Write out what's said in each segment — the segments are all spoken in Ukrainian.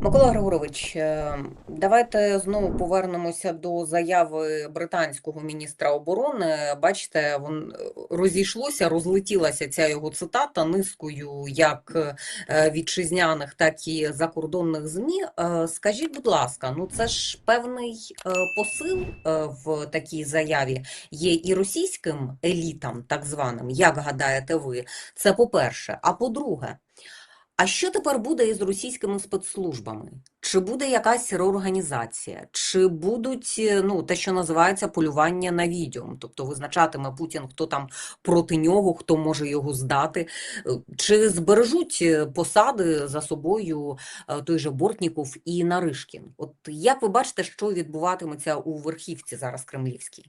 Микола Григорович, е, давайте знову повернемося до заяви британського міністра оборони. Бачите, вон е, розійшлося, розлетілася ця його цитата низкою як е, вітчизняних, так і закордонних ЗМІ. Скажіть, будь ласка, ну це ж певний посил в такій заяві є і російським елітам, так званим, як гадаєте ви? Це по-перше. А по-друге, а що тепер буде із російськими спецслужбами? Чи буде якась реорганізація? Чи будуть е, ну те, що називається полювання на відьом? Тобто визначатиме Путін, хто там проти нього, хто може його здати? Е, Чи збережуть е, посади за собою той же Бортніков і Наришкін? От як ви бачите, що відбуватиметься у верхівці зараз кремлівській?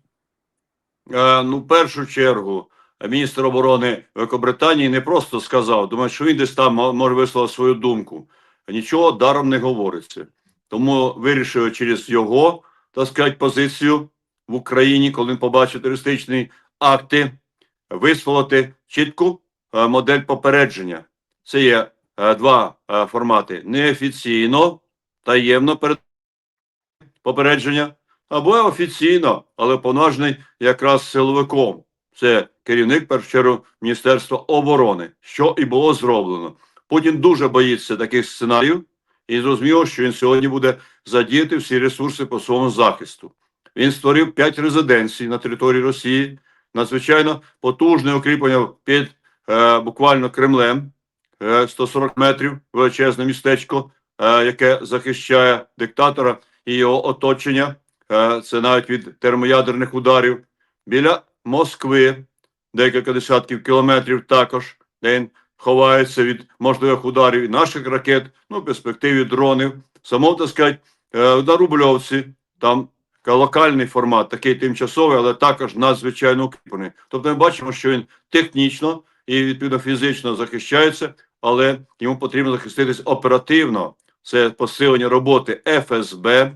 Е, Ну, в першу чергу, міністр оборони Великобританії не просто сказав, думаю, що він десь там може висловити свою думку. Нічого даром не говориться. Тому вирішив через його, так сказати, позицію в Україні, коли він побачив терористичні акти, висловити чітку е, модель попередження. Це є е, два е, формати: неофіційно, таємно перед попередження, або офіційно, але повноважений якраз силовиком. Це керівник першу чергу Міністерства оборони, що і було зроблено. Путін дуже боїться таких сценаріїв і зрозуміло, що він сьогодні буде задіяти всі ресурси по своєму захисту. Він створив п'ять резиденцій на території Росії, надзвичайно потужне укріплення під е, буквально Кремлем, е, 140 метрів величезне містечко, е, яке захищає диктатора і його оточення. Е, це навіть від термоядерних ударів. Біля Москви декілька десятків кілометрів також, де він ховається від можливих ударів і наших ракет, ну, в перспективі дронів. Само, так сказати, е, на Рубльовці, там локальний формат, такий тимчасовий, але також надзвичайно укріплений. Тобто ми бачимо, що він технічно і відповідно фізично захищається, але йому потрібно захиститись оперативно. Це посилення роботи ФСБ,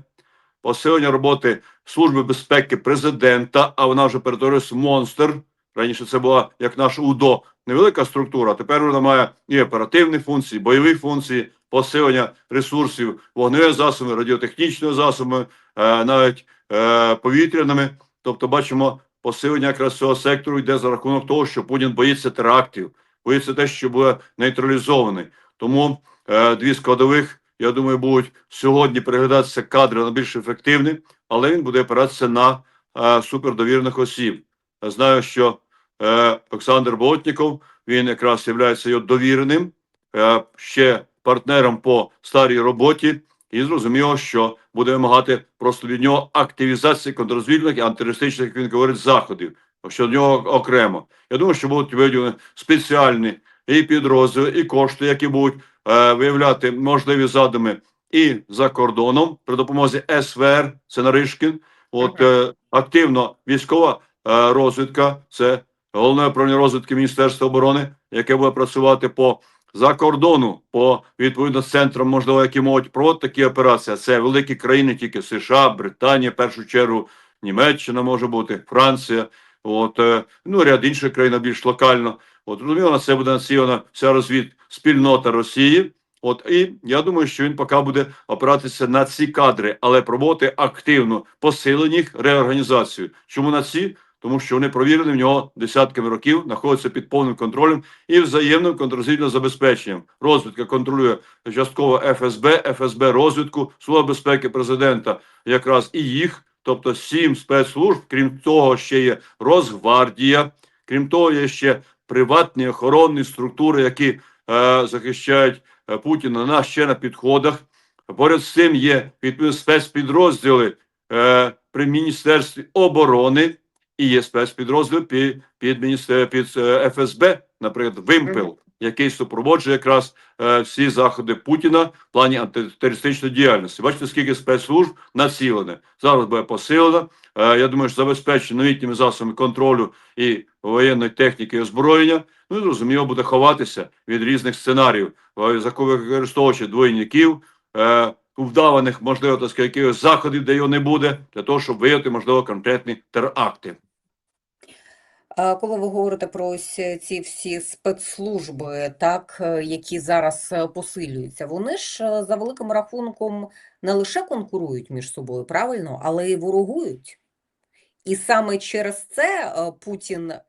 посилення роботи Служби безпеки президента, а вона вже перетворилась в монстр. Раніше це була як наш УДО, невелика структура. Тепер вона має і оперативні функції, бойові функції, посилення ресурсів, вогневими засобами, радіотехнічними засобами, е, навіть е, повітряними. Тобто, бачимо, посилення якраз цього сектору йде за рахунок того, що Путін боїться терактів, боїться те, що буде нейтралізований. Тому е, дві складових, я думаю, будуть сьогодні переглядатися кадри на більш ефективні, але він буде опиратися на е, супердовірних осіб. Я знаю, що е, Олександр Болотніков, він якраз є його довіреним, е, ще партнером по старій роботі, і зрозуміло, що буде вимагати просто від нього активізації контррозвідних і антитерористичних, як він говорить, заходів щодо нього окремо. Я думаю, що будуть виділені спеціальні і підрозділи, і кошти, які будуть виявляти можливі задуми і за кордоном при допомозі СВР, це Наришкін. От е, активно військова е, розвідка, це головне управління розвідки Міністерства оборони, яке буде працювати по за кордону, по відповідно центрам, можливо, які можуть проводити такі операції. Це великі країни, тільки США, Британія, в першу чергу, Німеччина може бути, Франція, от е, ну ряд інших країн більш локально. От розуміло, це буде націлена вся розвід спільнота Росії. От і я думаю, що він поки буде опиратися на ці кадри, але проводити активно посилення їх реорганізацію. Чому на ці? Тому що вони провірені в нього десятками років, знаходяться під повним контролем і взаємним контррозвідним забезпеченням. Розвідка контролює частково ФСБ, ФСБ розвідку, Служба безпеки президента, якраз і їх, тобто сім спецслужб. Крім того, ще є Росгвардія, крім того, є ще приватні охоронні структури, які е, захищають е, Путіна на ще на підходах. Поряд з цим є спецпідрозділи е, при міністерстві оборони і є спецпідрозділи під, під, міністер, під ФСБ, наприклад, Вимпел, який супроводжує якраз е, всі заходи Путіна в плані антитерористичної діяльності. Бачите, скільки спецслужб націлене. Зараз буде посилено. Е, я думаю, що забезпечено новітніми засобами контролю і воєнної техніки і озброєння. Ну зрозуміло, буде ховатися від різних сценаріїв, е, використовуючи двойників. Е, Вдаваних, можливо, так сказати, якихось заходів, де його не буде, для того, щоб виявити, можливо, конкретні теракти. Коли ви говорите про ось ці всі спецслужби, так, е, які зараз е, посилюються, вони ж е, за великим рахунком не лише конкурують між собою, правильно, але й ворогують. І саме через це е, Путін, е,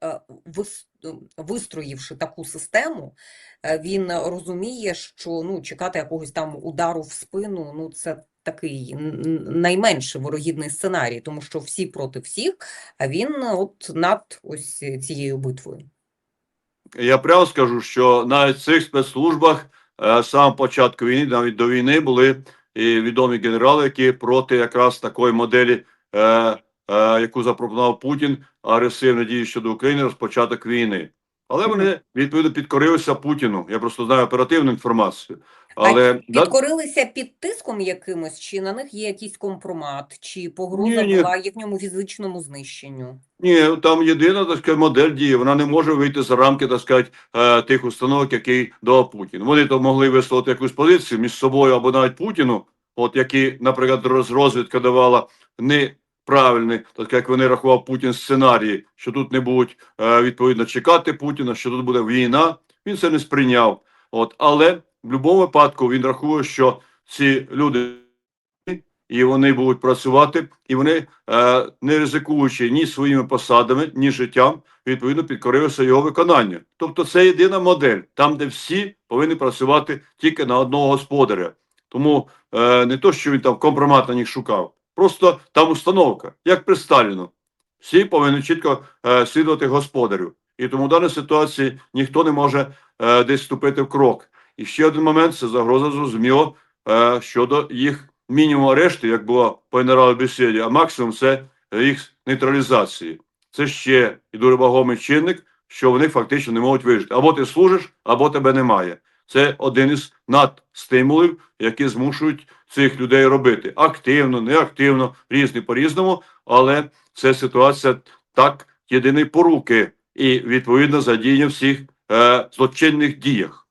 вис- е, вистроївши таку систему, е, він розуміє, що ну, чекати якогось там удару в спину, ну це такий н- н- ворогідний сценарій, тому що всі проти всіх, а він е, от над ось цією битвою. Я прямо скажу, що навіть в цих спецслужбах е, самого початку війни, навіть до війни, були і відомі генерали, які проти якраз такої моделі, е, яку запропонував Путін, агресивної дії щодо України, розпочаток війни. Але вони відповідно підкорилися Путіну. Я просто знаю оперативну інформацію. Але да- Підкорилися під тиском якимось, чи на них є якийсь компромат, чи погроза Ні-ні. була їхньому фізичному знищенню? Ні, там єдина так сказати, модель дії. Вона не може вийти за рамки так сказати, е, тих установок, які дав Путін. Вони то могли висловити якусь позицію між собою або навіть Путіну, от які, наприклад, роз- розвідка давала неправильний, так як вони рахував Путін сценарії, що тут не будуть е, відповідно чекати Путіна, що тут буде війна. Він це не сприйняв. От, але в будь-якому випадку він рахує, що ці люди і вони будуть працювати, і вони, е, не ризикуючи ні своїми посадами, ні життям, відповідно підкорилися його виконанню. Тобто це єдина модель, там, де всі повинні працювати тільки на одного господаря. Тому е, не то, що він там компромат на них шукав, просто там установка, як при Сталіну. Всі повинні чітко е, слідувати господарю. І тому в даній ситуації ніхто не може е, десь вступити в крок. І ще один момент це загроза зрозуміло е, щодо їх мінімум арешту, як було по генералу бесіді, а максимум це їх нейтралізації. Це ще і дуже вагомий чинник, що вони фактично не можуть вижити. Або ти служиш, або тебе немає. Це один із надстимулів, які змушують цих людей робити активно, неактивно, різні по-різному, але це ситуація так єдиної поруки і відповідно задіяння всіх е, злочинних діях.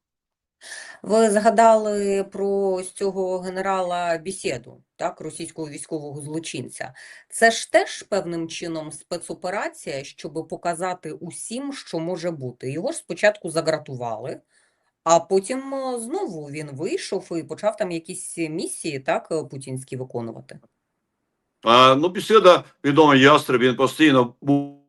Ви згадали про цього генерала Бісєду, так, російського військового злочинця. Це ж теж певним чином спецоперація, щоб показати усім, що може бути. Його ж спочатку загратували, а потім е, знову він вийшов і почав там якісь місії, так, е, путінські виконувати. А, ну, бесіда, відомий ястреб, він постійно був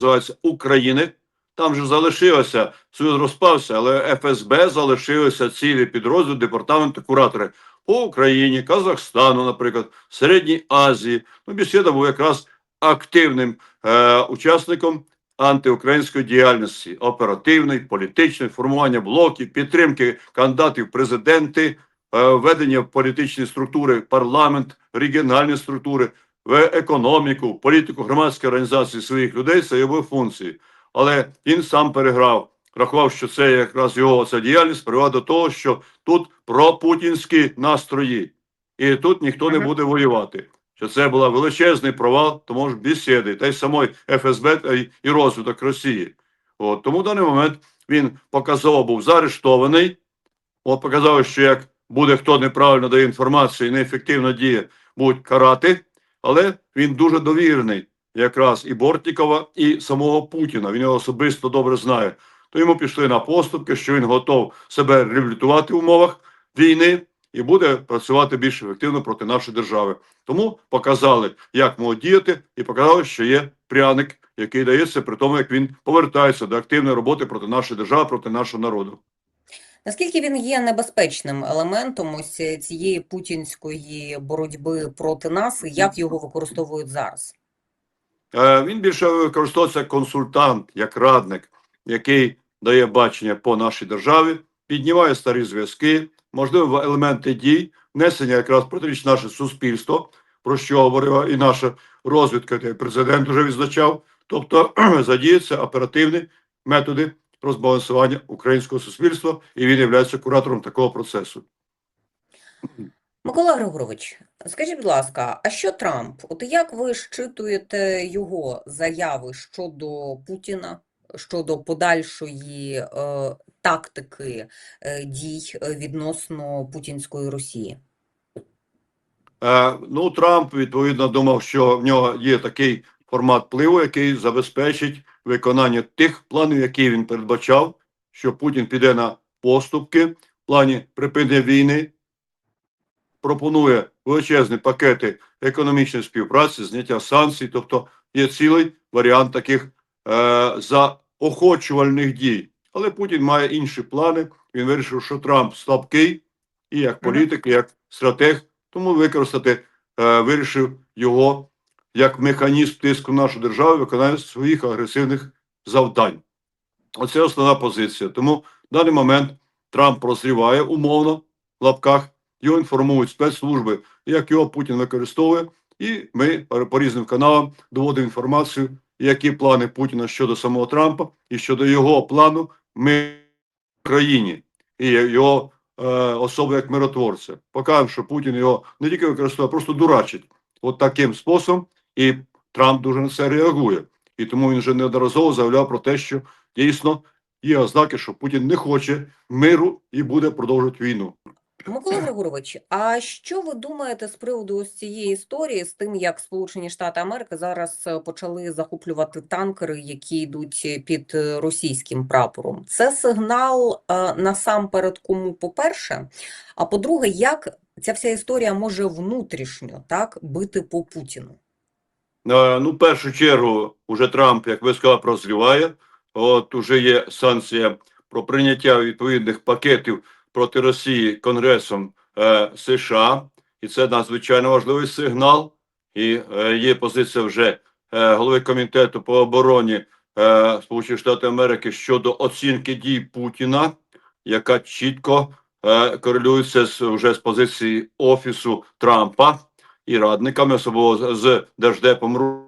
називається України. Там же залишилося, Союз розпався, але ФСБ залишилися цілі підрозділи, департаменти, куратори по Україні, Казахстану, наприклад, Середній Азії. Ну, бесіда був якраз активним е, учасником антиукраїнської діяльності, оперативної, політичної, формування блоків, підтримки кандидатів в президенти, е, введення в політичні структури, парламент, регіональні структури, в економіку, політику громадської організації своїх людей це його функції. Але він сам переграв, рахував, що це якраз його ця діяльність привела до того, що тут пропутінські настрої, і тут ніхто не буде воювати. Що це була величезний провал, тому ж бесіди, та й самої ФСБ і розвиток Росії. От, тому в даний момент він показово був заарештований. От показав, що як буде хто неправильно дає інформацію і неефективно діє, будуть карати. Але він дуже довірений якраз і Бортнікова, і самого Путіна. Він його особисто добре знає. То йому пішли на поступки, що він готов себе реабілітувати в умовах війни і буде працювати більш ефективно проти нашої держави. Тому показали, як можуть діяти, і показали, що є пряник, який дається при тому, як він повертається до активної роботи проти нашої держави, проти нашого народу. Наскільки він є небезпечним елементом ось цієї путінської боротьби проти нас, і як його використовують зараз? Е, Він більше використовується як консультант, як радник, який дає бачення по нашій державі, піднімає старі зв'язки, можливо, елементи дій, внесення якраз протиріч наше суспільство, про що говорила і наша розвідка, й президент вже відзначав. Тобто задіються оперативні методи розбалансування українського суспільства, і він є куратором такого процесу. Микола Григорович, скажіть, будь ласка, а що Трамп? От як ви щитуєте його заяви щодо Путіна, щодо подальшої е, тактики е, дій е, відносно путінської Росії? Е, ну, Трамп відповідно думав, що в нього є такий формат впливу, який забезпечить виконання тих планів, які він передбачав, що Путін піде на поступки в плані припинення війни, пропонує величезні пакети економічної співпраці, зняття санкцій, тобто є цілий варіант таких е, заохочувальних дій. Але Путін має інші плани. Він вирішив, що Трамп слабкий і як політик, і як стратег, тому використати е, вирішив його як механізм тиску на нашу державу виконання своїх агресивних завдань. Оце основна позиція. Тому в даний момент Трамп прозріває умовно в лапках, його інформують спецслужби, як його Путін використовує, і ми по різним каналам доводимо інформацію, які плани Путіна щодо самого Трампа і щодо його плану ми в країні і його е, особи як миротворця. Покажемо, що Путін його не тільки використовує, а просто дурачить. От таким способом, і Трамп дуже на це реагує. І тому він вже неодноразово заявляв про те, що дійсно є ознаки, що Путін не хоче миру і буде продовжувати війну. Микола Григорович, а що ви думаєте з приводу ось цієї історії з тим, як Сполучені Штати Америки зараз е, почали захоплювати танкери, які йдуть е, під е, російським прапором? Це сигнал насамперед кому, по-перше, а по-друге, як ця вся історія може внутрішньо так бити по Путіну? Ну, в першу чергу, уже Трамп, як ви сказали, прозріває. От уже є санкція про прийняття відповідних пакетів проти Росії Конгресом е, США, і це надзвичайно важливий сигнал. І е, є позиція вже е, голови комітету по обороні е, Сполучених Штатів Америки щодо оцінки дій Путіна, яка чітко е, корелюється з вже з позиції офісу Трампа і радниками, особливо з- держдепом.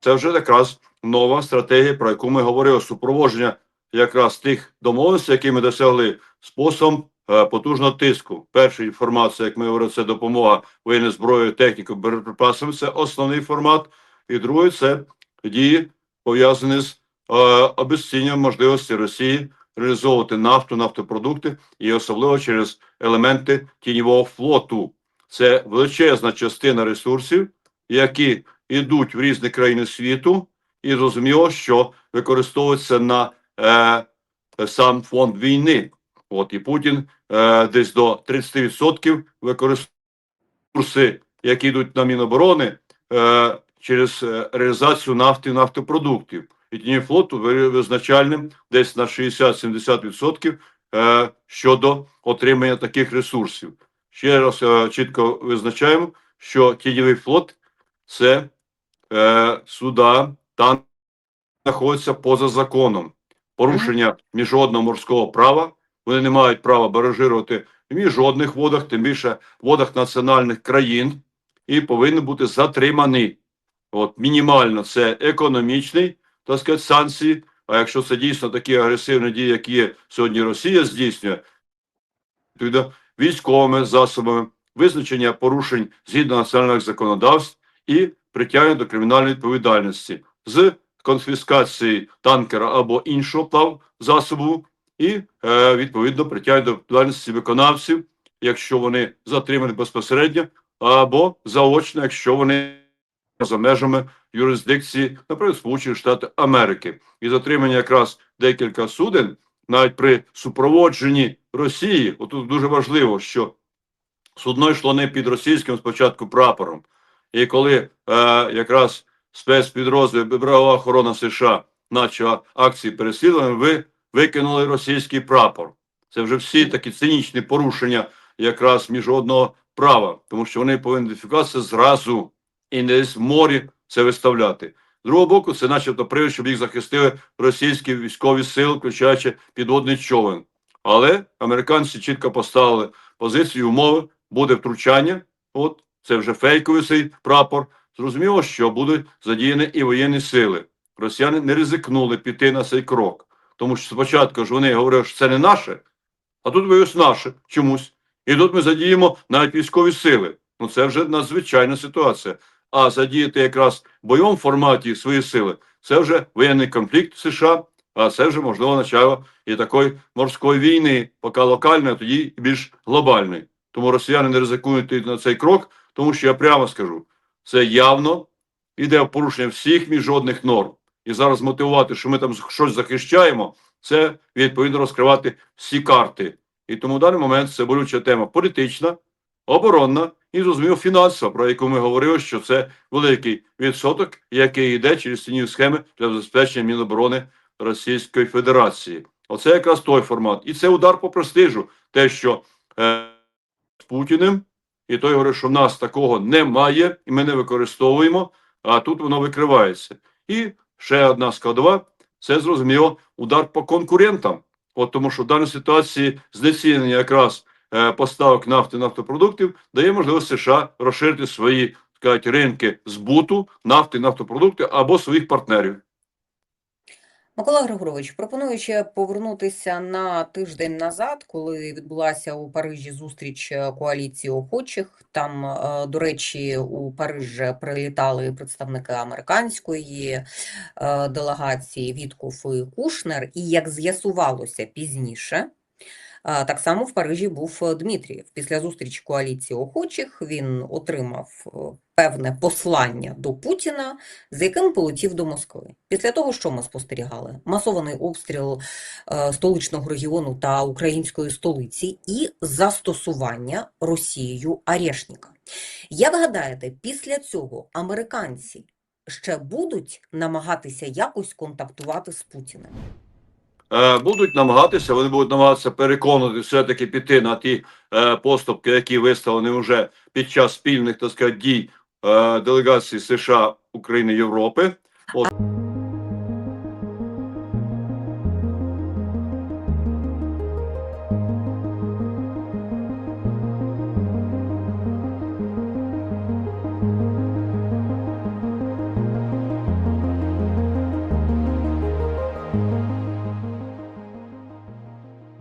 Це вже якраз нова стратегія, про яку ми говорили, супроводження якраз тих домовленостей, які ми досягли способом е, потужного тиску. Перша формат, як ми говорили, це допомога воєнною зброєю, технікою, боєприпасами. Це основний формат. І другий це дії пов'язані з е, обезцінням можливості Росії реалізовувати нафту, нафтопродукти і особливо через елементи тіньового флоту. Це величезна частина ресурсів, які йдуть в різні країни світу, і зрозуміло, що використовуються на е, сам фонд війни. От і Путін е, десь до 30% використовує ресурси, які йдуть на Міноборони е, через реалізацію нафти і нафтопродуктів. І тіні флоту визначальним десь на 60-70% е, щодо отримання таких ресурсів. Ще раз чітко визначаємо, що тіньовий флот це суда, там знаходяться поза законом. Порушення міжнародного морського права. Вони не мають права баражирувати в міжнародних водах, тим більше в водах національних країн, і повинні бути затримані. От мінімально це економічний, так сказати, санкції. А якщо це дійсно такі агресивні дії, які сьогодні Росія здійснює, відповідно військовими засобами, визначення порушень згідно національних законодавств і притягнення до кримінальної відповідальності з конфіскації танкера або іншого плав засобу, і е, відповідно притягнення до відповідальності виконавців, якщо вони затримані безпосередньо, або заочно, якщо вони за межами юрисдикції, наприклад, Сполучених Штатів Америки, і затримання якраз декілька суден, навіть при супроводженні Росії, отут дуже важливо, що судно йшло не під російським спочатку прапором, і коли е, якраз спецпідрозділ берегова охорона США почала акції переслідування, ви викинули російський прапор. Це вже всі такі цинічні порушення якраз міжнародного права, тому що вони повинні ідентифікуватися зразу і не в морі це виставляти. З другого боку, це начебто привід, щоб їх захистили російські військові сили, включаючи підводний човен. Але американці чітко поставили позицію умови, буде втручання. От це вже фейковий цей прапор. Зрозуміло, що будуть задіяні і воєнні сили. Росіяни не ризикнули піти на цей крок, тому що спочатку ж вони говорили, що це не наше, а тут виявилось наше чомусь. І тут ми задіємо навіть військові сили. Ну це вже надзвичайна ситуація. А задіяти якраз в бойовому форматі свої сили це вже воєнний конфлікт США, а це вже можливо начало і такої морської війни, поки локальної, а тоді більш глобальної. Тому росіяни не ризикують на цей крок, тому що я прямо скажу, це явно йде в порушення всіх міжнародних норм. І зараз мотивувати, що ми там щось захищаємо, це відповідно розкривати всі карти. І тому в даний момент це болюча тема політична, оборонна і зрозуміло фінансова, про яку ми говорили, що це великий відсоток, який йде через ціні схеми для забезпечення Міноборони Російської Федерації. Оце якраз той формат. І це удар по престижу. Те, що е, з Путіним, і той говорить, що в нас такого немає, і ми не використовуємо, а тут воно викривається. І ще одна складова це зрозуміло удар по конкурентам. От тому, що в даній ситуації знецінення якраз е, поставок нафти нафтопродуктів дає можливість США розширити свої скажуть, ринки збуту нафти нафтопродуктів або своїх партнерів. Микола Григорович, пропоную ще повернутися на тиждень назад, коли відбулася у Парижі зустріч е, коаліції охочих. Там, е, до речі, у Париж прилітали представники американської е, делегації Вітков і Кушнер. І як з'ясувалося пізніше, так само в Парижі був е, Дмитрієв. Після зустрічі коаліції охочих він отримав е, певне послання до Путіна, з яким полетів до Москви. Після того, що ми спостерігали? Масований обстріл е, столичного регіону та української столиці і застосування Росією арешника. Як гадаєте, після цього американці ще будуть намагатися якось контактувати з Путіним? Е, будуть намагатися, вони будуть намагатися переконати все-таки піти на ті е, поступки, які виставлені вже під час спільних так сказати, дій е, делегацій США, України, Європи. От